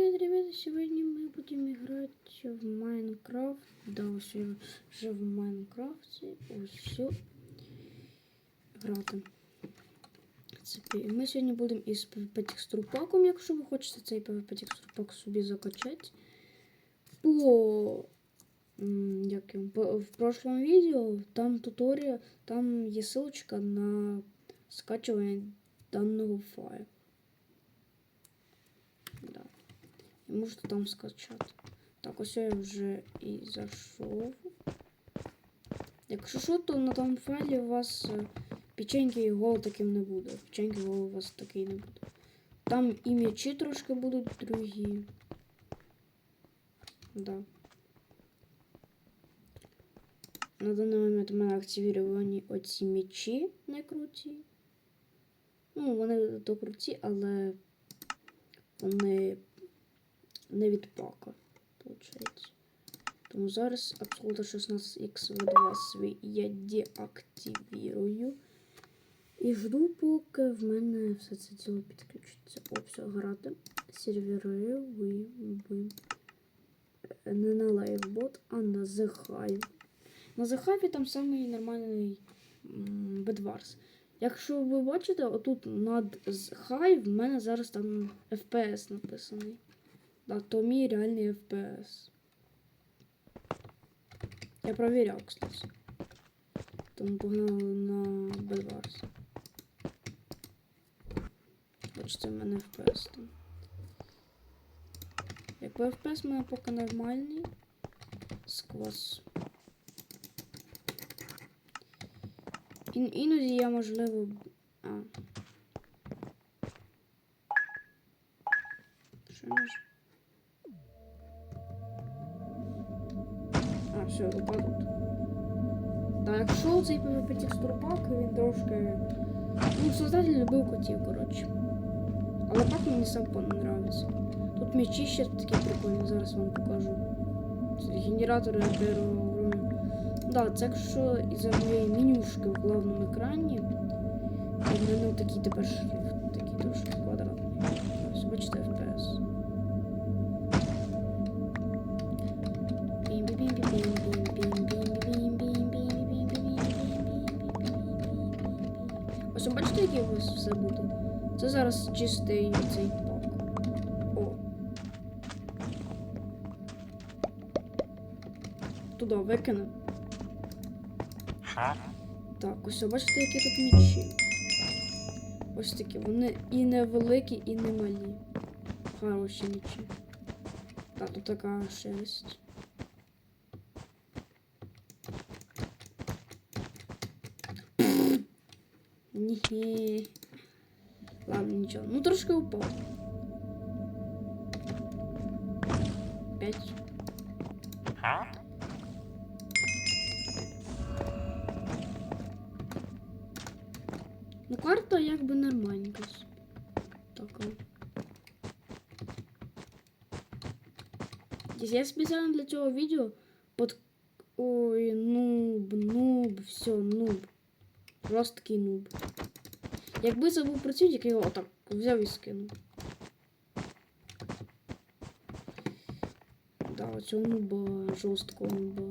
привет, ребята! Сегодня мы будем играть в Майнкрафт. Да, я вже в Майнкрафті. Ось все. Грати. Ми сьогодні будемо із PvP текстурпаком, якщо ви хочете цей PvP текстурпак собі закачати. По, як його, в прошлому відео там туторіал, там є ссылочка на скачування даного файлу. Да. І можете там скачати. Так, ось я вже і зайшов. Якщо що, то на тому файлі у вас е, печеньки і голо таким не буде. Печеньки і голо у вас такий не буде. Там і м'ячі трошки будуть другі. Да. На даний момент у мене активіровані оці м'ячі не круті. Ну, вони то круті, але вони не від пака, виходить. Тому зараз абсолютно 16х V2 свій я деактивірую. І жду, поки в мене все це діло підключиться. О, все, грати. Сервери ви, ви. Не на лайвбот, а на The. На The там самий нормальний Bedwars. Якщо ви бачите, отут над Hive в мене зараз там FPS написаний. Да, то мій реальний FPS. Я проверял, кстати. Тому погнали на Bedwars. Бачите, в мене FPS там. Якби FPS в мене поки нормальний. Сквозь. Ін, іноді я можливо. А. Що я? Все, випадок. Так, якщо цей PvP текстурпак, він трошки. Ну, создатель любив котів, коротше. Але пак мені сам понравився. Тут м'ячі ще такі прикольні, зараз вам покажу. Генератори першого. Да, це якщо із-за моєї менюшки в главному екрані. В мене такий тепер шрифт, такий трошки чистий цей. О. Туди викину. Так, ось бачите, які тут мічі. Ось такі. Вони і невеликі, і не малі. Хороші мічі. Так, тут така шерсть. Ні. Ладно, нічого. Ну трошки упав. П'ять. Ну, карта якби нормальненька. Така. Я спеціально для цього відео под... Ой, нуб, нуб, все, нуб. Просто такий нуб. Якби це був працівник, я його отак взяв і скинув. Да, оцього нуба, жорсткого нуба.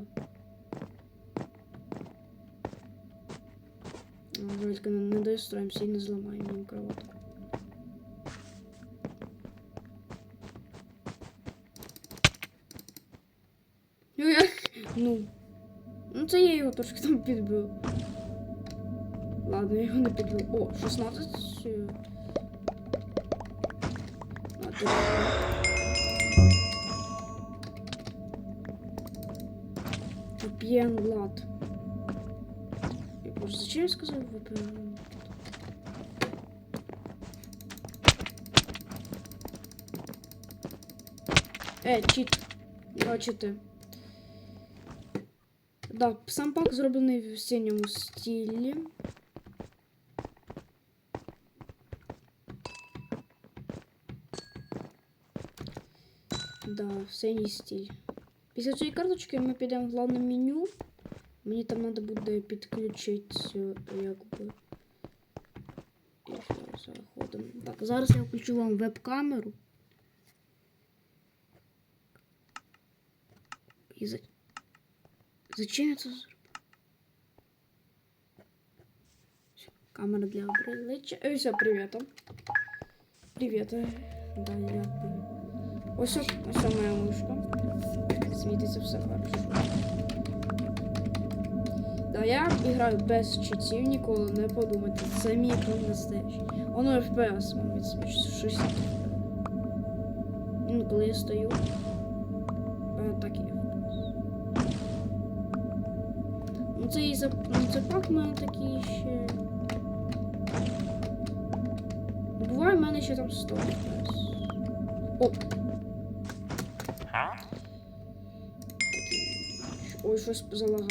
А, Жалька, не, достроїмося і не зламаємо їм кроватку. Ну, як? Ну. Ну, це я його трошки там підбив. Ладно, я його не підбив. О, 16. е. А, ти... VPN Влад. Я боже, зачем я сказал VPN? Е, чіт. Бачите. Да, сам пак зроблений в синьому стилі. да, в синій стіль. Карточки мы підемо в главное меню. Мне там надо будет подключить якби. І все. Так, зараз я включу вам веб-камеру. І за... Зачем это? це? Камера для обличчя. Э, все, привет. Привет. Э, да, я Ось, ось моя мишка. Світиться все хорошо. Да, я граю без читів, ніколи не подумайте. Це мій екран настоящий. Воно FPS вам відсвічується 60 Ну, коли я стою. е, Так і FPS. Ну це і за ну, це пак в мене такий ще. Буває в мене ще там 100 FPS. О! Ой, щось залагало.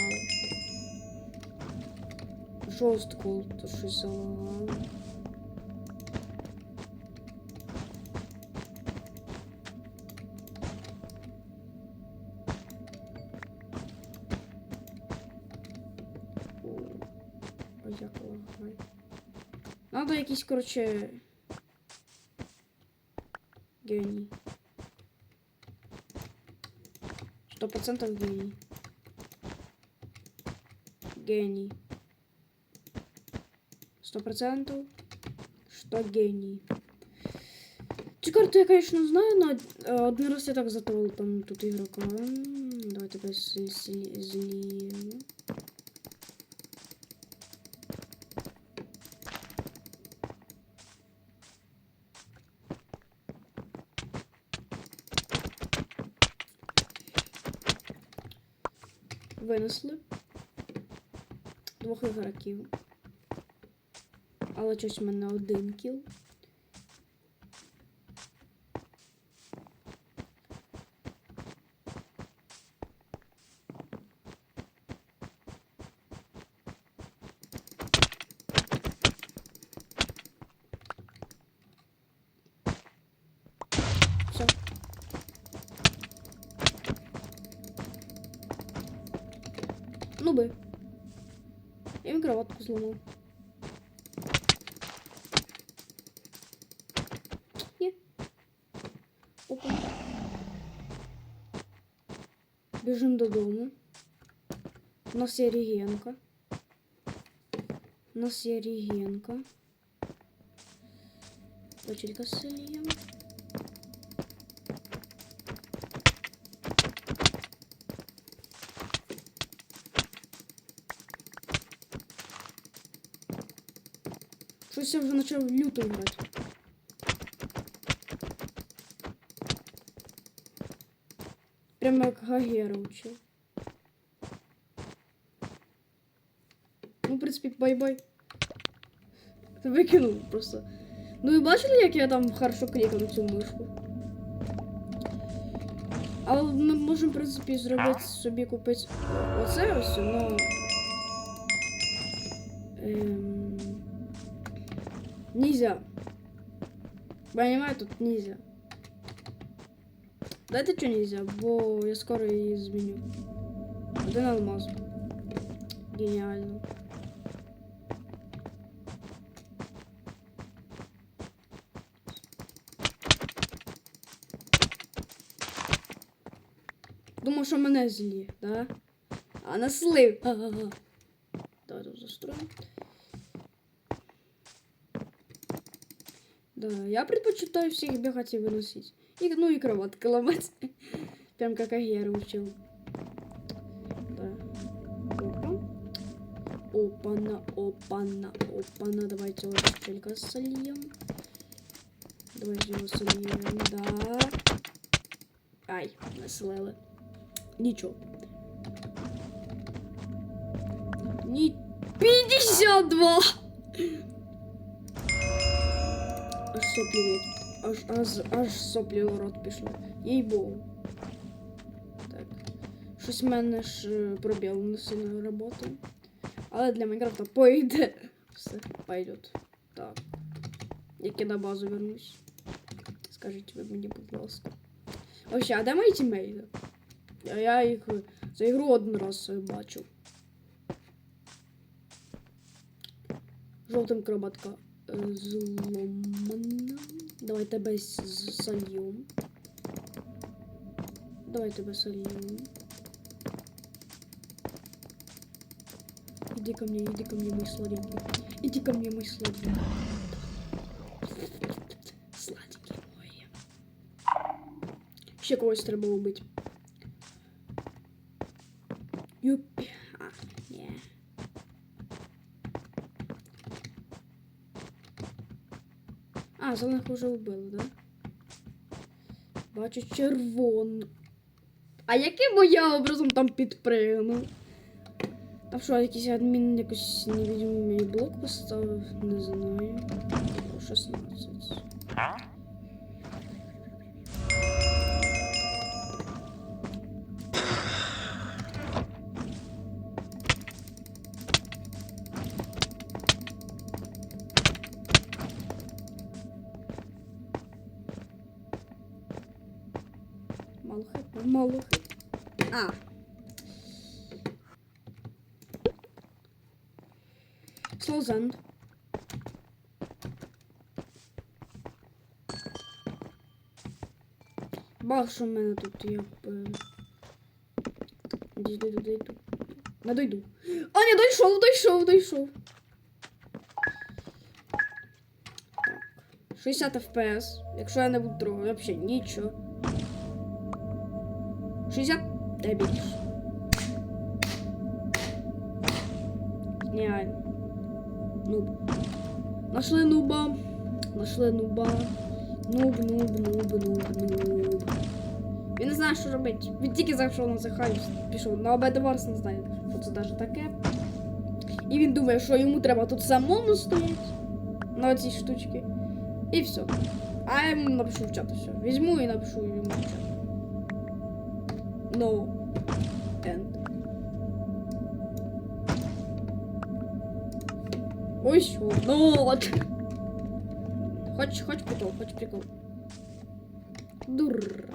Жорстко то щось залагало. Надо якийсь, короче. Геній. Сто процентов гений. Гений. Сто процентов, что гений. Цю карту я, конечно, знаю, но один раз я так затовал там тут игрока. Давайте Давай тебе Винесли двох ігроків. Але щось в мене один кіл. кроватку зламав. Ні. Опа. Біжимо додому. У нас є регенка. У нас є регенка. Дочелька сильємо. Щось я вже почав люто грати. Прямо як Гагера учив. Ну, в принципі, бай-бай. Викинув просто. Ну і бачили, як я там хорошо клікав цю мишку? Але ми можемо, в принципі, зробити собі купити оце ось, но. Ем... Нельзя. Понимаю, тут нельзя. Дайте что нельзя, бо я скоро її зміню. Один алмаз. Геніально. Думав, що мене злі, да? А наслив. Ага. Давай тут застроим. Да, я предпочитаю всех бегать и выносить. И, ну и кроватка ломать. Прям как Агер учил. Да. Опа. Опа-на, опа-на, опа-на. Давайте вот только сольем. Давайте его сольем, да. Ай, наслали. Ничего. Ні... 52! Аж соплі. Аж, аж, аж соплі в рот пішли. Їй богу. Так. Щось в мене ж е, пробіл не сильно роботи. Але для Майнкрафта пойде. Все, пойдет. Так. Як я на базу вернусь. Скажіть ви мені, будь ласка. Вообще, а де мої тімейти? Я, їх е, за ігру один раз е, бачив. Жовтим кроватка е, зломана. Давай тебе сольем. Давай тебе сольем. Иди ко мне, иди ко мне, мой сладенький. Иди ко мне, мой сладенький. Сладенький мой. Ще когось треба быть? Зелених вже вбили, да? Бачу червону. А яким я образом там підпригнув? А що, якийсь адмін якийсь невидимий блок поставив? Не знаю. О, 16. Слоузенд. Бах, що мене тут б... Дійду, дійду, дійду. Не дойду. А, не дійшов, дійшов, дійшов. Так. 60 FPS. Якщо я не буду трогати, взагалі нічого. 60 та більше. Геніально. Нуб. Нашли нуба. Нашли нуба. Нуб, нуб, нуб, нуб, нуб. Він не знає, що робити. Він тільки зайшов на захай, пішов. На обедварс не знає, що це навіть таке. І він думає, що йому треба тут самому стояти на цій штучці. І все. А я йому напишу в чат все. Візьму і напишу йому в чат. No. End. Ой, що? Not. Хоч, хоч прикол, хоч прикол. Дурак.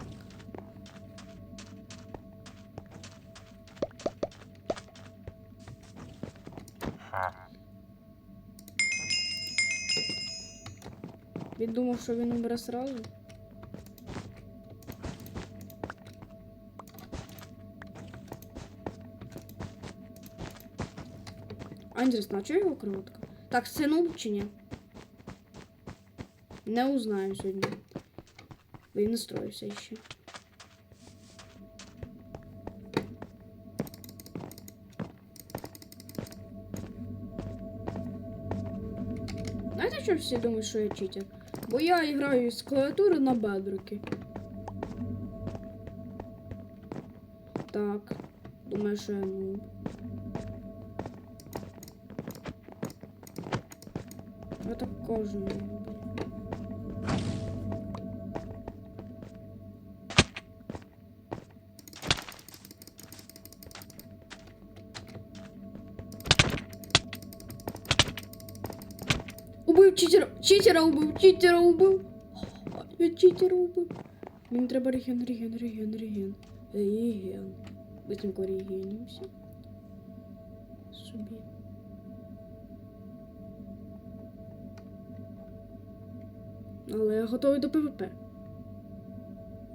Він думав, що він умре сразу. А інтересно, а чого його коротка? Так, це нуб чи ні? Не узнаємо сьогодні. Він не строївся ще. Знаєте, що всі думають, що я читер? Бо я граю з клавіатури на бедруки. Так. Думаю, що я нуб. Люблю. Убив читера, читера убив, читера убив. Я читера убив. Мені треба реген, реген, реген, реген. Реген. Быстренько регенімся. Собі. Але я готовий до ПВП.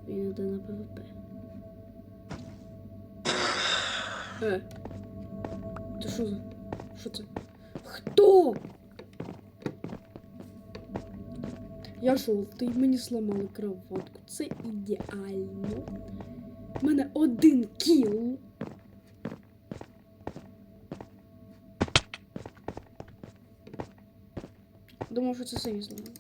Він йде на ПВП. Е. Це що за? Що це? Хто? Я жовтий, мені сламали кроватку. Це ідеально. У мене один кіл. Думав, що це сині зламали.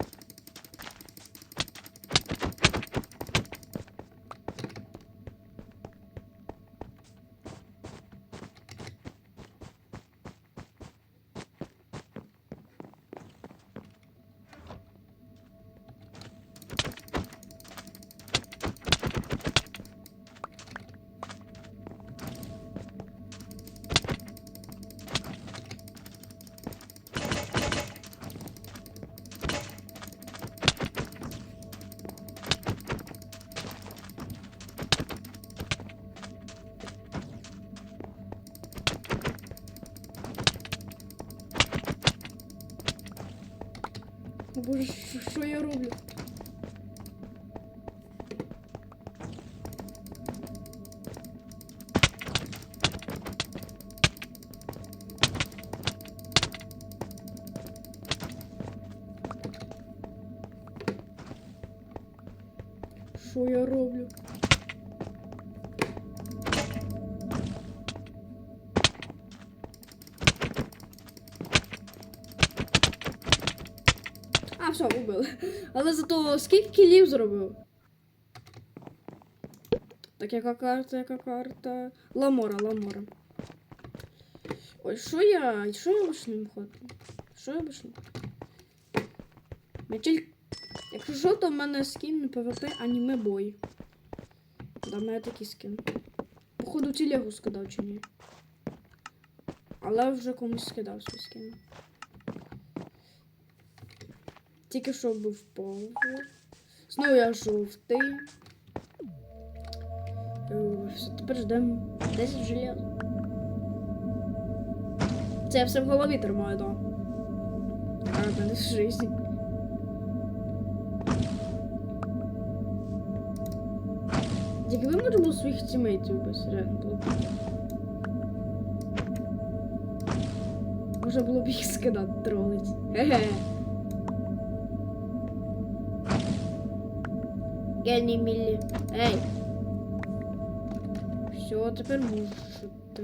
Боже, що- я роблю? Зато скільки кілів зробив? Так, яка карта, яка карта? Ламора, ламора. Ой, що я. Що я вишним ходжу? Що я вишним? Мечель. Якщо що, то в мене скін ПВП аніме бой. Да, в мене такий скін. Походу телегу скидав чи ні. Але вже комусь скидав свій скін. Тільки що був паузу. Знову я жовтий. Е, Все, тепер ждемо 10 желез. Це я все в голові тримаю, да. А, не в житті. Якби можна було своїх тімейтів без реально було б. Можна було б їх скидати тролить. Хе-хе. Гені Міллі. Ей. Все, тепер можете.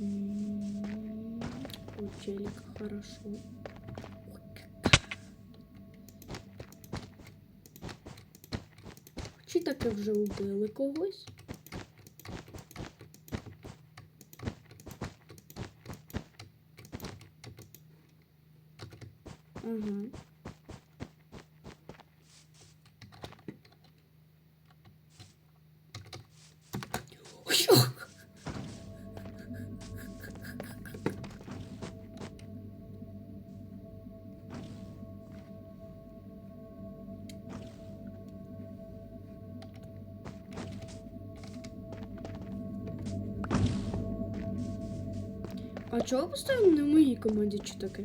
М, У челика хорошо. Чи таке вже убили когось? Ох. А чого поставили на моїй команді чи таке?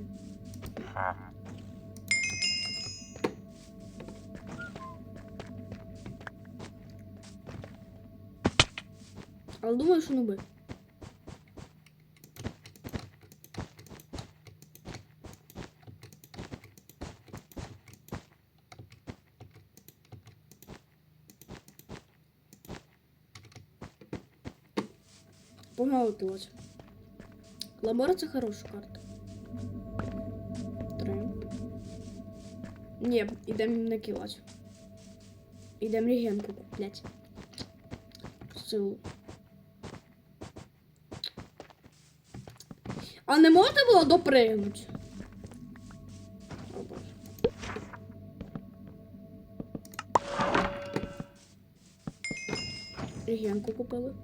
Але думаю, що нуби. Кілоч. Ламора це хороша карта. Три. Ні, ідемо на кілоч. Ідемо регенку куплять. Силу. А не можна було допригнути? Боже. Купили.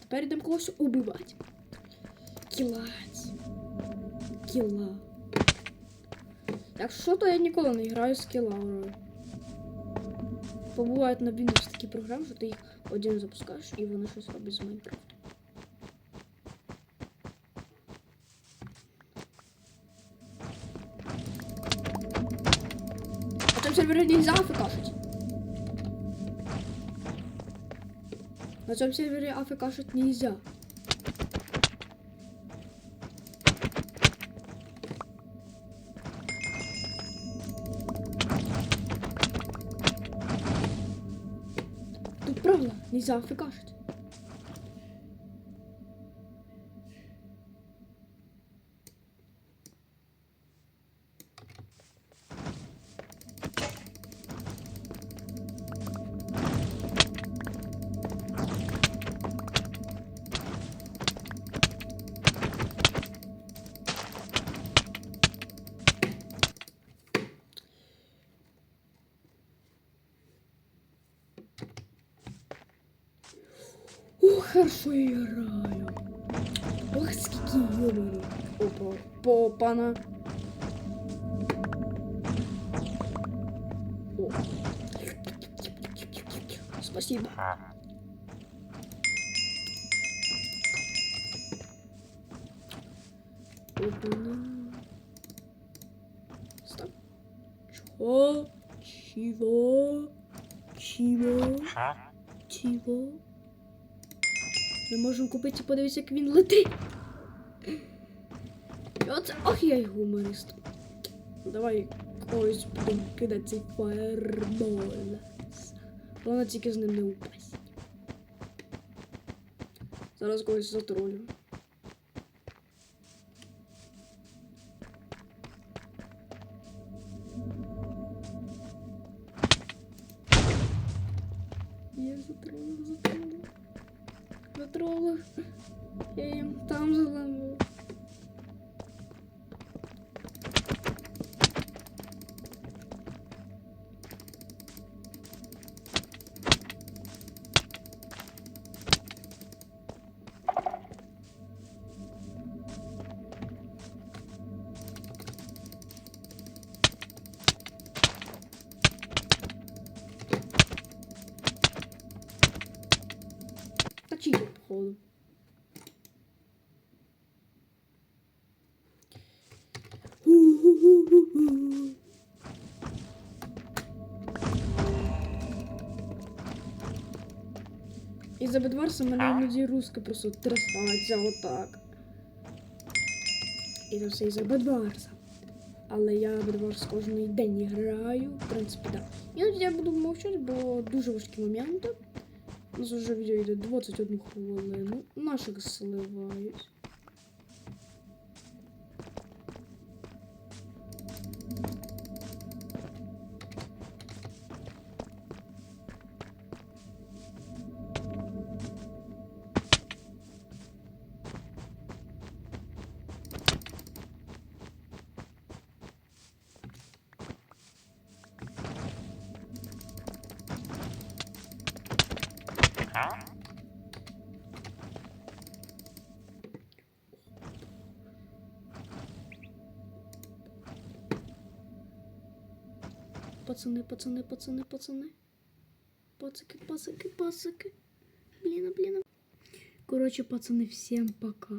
Тепер йдемо когось убивати. Кілать. Кіла. Якщо що, то я ніколи не граю з кілаурою. Побувають на Windows такі програми, що ти їх один запускаєш і вони щось роблять з Майнкрафту. А там сервері нельзя афекашить. На цьому сервері афекашить нельзя. Тут правило, нельзя Ух, хорошо я играю. Ох, скільки ёбаный. Опа, попана. О. Спасибо. Опана. Стоп. Чё? Чего? Чего? Чего? Ми можемо купити, подивитися, як він летить. Оце, ох, я й гуморист. Давай когось будемо кидати цей фаербол. Головне тільки з ним не упасть. Зараз когось затролю. Походу. Ху-ху-ху-ху-ху. Із-за Бедварса мене іноді руска просто трясається отак. І це все із-за Бедварса. Але я Бедварс кожен день граю, в принципі, так. Да. Іноді я буду мовчати, бо дуже важкі моменти. У нас вже відео йде 21 хвилину. Наших сливають. Пацани, пацани, пацани, пацани. Пацики, пацики, пацики. Блін, блін. Короче, пацани, всім пока.